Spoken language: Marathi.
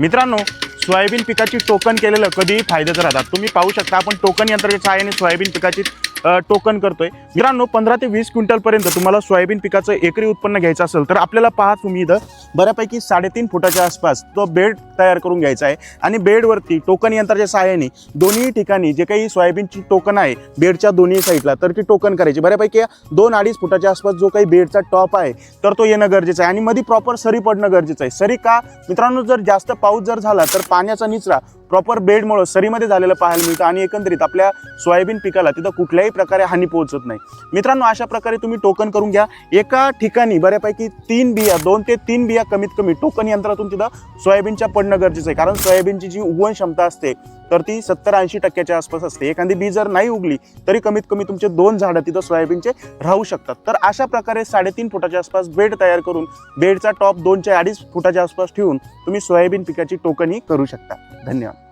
मित्रांनो सोयाबीन पिकाची टोकन केलेलं कधीही फायद्याचं राहतात. तुम्ही पाहू शकता आपण टोकन यंत्राच्या सहाय्याने सोयाबीन पिकाची टोकन करतोय. मित्रांनो पंधरा ते वीस क्विंटलपर्यंत तुम्हाला सोयाबीन पिकाचं एकरी उत्पन्न घ्यायचं असेल तर आपल्याला पहा तुम्ही इथं. बऱ्यापैकी साडेतीन फुटाच्या आसपास तो बेड तयार करून घ्यायचा आहे. आणि बेडवरती टोकन यंत्राच्या सहाय्याने दोन्ही ठिकाणी जे काही सोयाबीनची टोकन आहे बेडच्या दोन्ही साईडला तर ती टोकन करायची. बऱ्यापैकी दोन अडीच फुटाच्या आसपास जो काही बेडचा टॉप आहे तर तो येणं गरजेचं आहे. आणि मध्ये प्रॉपर सरी पडणं गरजेचं आहे. सरी का? मित्रांनो जर जास्त पाऊस जर झाला तर पाण्याचा निचरा प्रॉपर बेडमुळं सरीमध्ये झालेलं पाहायला मिळतं आणि एकंदरीत आपल्या सोयाबीन पिकाला तिथं कुठल्याही प्रकारे हानी पोहोचत नाही. मित्रांनो अशा प्रकारे तुम्ही टोकन करून घ्या. एका ठिकाणी बऱ्यापैकी तीन बिया दोन ते तीन बिया कमीत कमी टोकन यंत्रातून तिथं सोयाबीनच्या पडणं गरजेचं आहे. कारण सोयाबीनची जी उगवण क्षमता असते तर ती सत्तर ऐंशी टक्क्याच्या आसपास असते. एखादी बी जर नाही उगली तरी कमीत कमी तुमचे दोन झाडं तिथं सोयाबीनचे राहू शकतात. तर अशा प्रकारे साडेतीन फुटाच्या आसपास बेड तयार करून बेडचा टॉप दोनच्या अडीच फुटाच्या आसपास ठेवून तुम्ही सोयाबीन पिकाची टोकनही करू शकता. धन्यवाद.